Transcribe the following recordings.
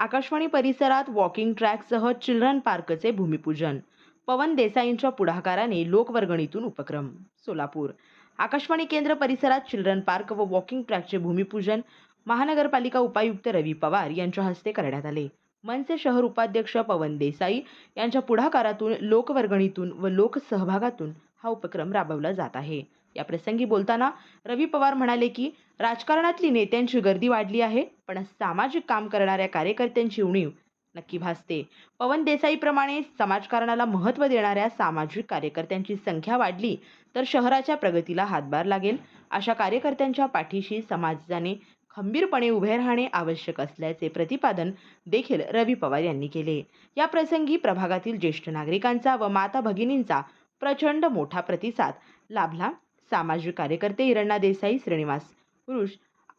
आकाशवाणी परिसरात walking ट्रॅकसह children पार्कचे भूमिपूजन. पवन देसाईंच्या पुढाकाराने लोकवर्गणीतून उपक्रम सोलापूर. आकाशवाणी केंद्र परिसरात चिल्ड्रन पार्क व वॉकिंग ट्रॅकचे भूमिपूजन महानगरपालिका उपायुक्त रवी पवार यांच्या हस्ते करण्यात आले. मनसे शहर उपाध्यक्ष पवन देसाई यांच्या पुढाकारातून लोकवर्गणीतून व लोकसहभागातून हा उपक्रम राबवला जात आहे. या प्रसंगी बोलताना रवी पवार म्हणाले की राजकारणातली नेत्यांची गर्दी वाढली आहे पण सामाजिक काम करणाऱ्या कार्यकर्त्यांची उणीव नक्की भासते. पवन देसाईप्रमाणे समाजकारणाला महत्त्व देणाऱ्या सामाजिक कार्यकर्त्यांची संख्या वाढली तर शहराच्या प्रगतीला हातभार लागेल. अशा कार्यकर्त्यांच्या पाठीशी समाजाने खंबीरपणे उभे राहणे आवश्यक असल्याचे प्रतिपादन देखील रवी पवार यांनी केले. या प्रसंगी प्रभागातील ज्येष्ठ नागरिकांचा व माता भगिनींचा प्रचंड मोठा प्रतिसाद लाभला. सामाजिक कार्यकर्ते हिरण्णा देसाई श्रीनिवास पुरुष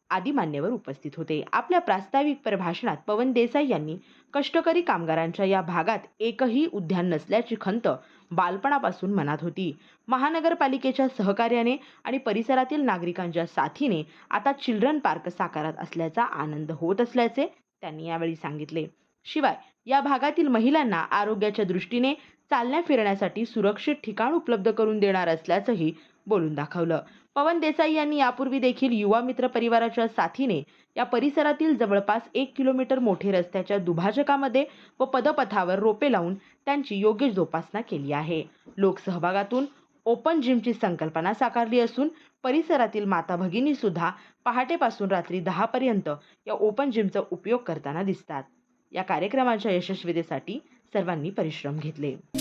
आदी मान्यवर उपस्थित होते. आपल्या प्रास्ताविक प्रभाषणात पवन देसाई यांनी कष्टकरी कामगारांच्या या भागात एकही उद्यान नसल्याची खंत बालपणापासून मनात होती. महानगरपालिकेच्या सहकार्याने आणि परिसरातील नागरिकांच्या साथीने आता चिल्ड्रन पार्क साकारत असल्याचा आनंद होत असल्याचे त्यांनी यावेळी सांगितले. शिवाय या भागातील महिलांना आरोग्याच्या दृष्टीने चालण्या फिरण्यासाठी सुरक्षित ठिकाण उपलब्ध करून देणार असल्याचंही बोलून दाखवलं. पवन देसाई यांनी यापूर्वी देखील युवा मित्र परिवाराच्या साथीने या परिसरातील जवळपास एक किलोमीटर मोठे रस्त्याच्या दुभाजकामध्ये व पदपथावर रोपे लावून त्यांची योग्य जोपासना केली आहे. लोकसहभागातून ओपन जिमची संकल्पना साकारली असून परिसरातील माता भगिनी सुद्धा पहाटेपासून रात्री दहापर्यंत या ओपन जिमचा उपयोग करताना दिसतात. या कार्यक्रमाच्या यशस्वीतेसाठी सर्वांनी परिश्रम घेतले.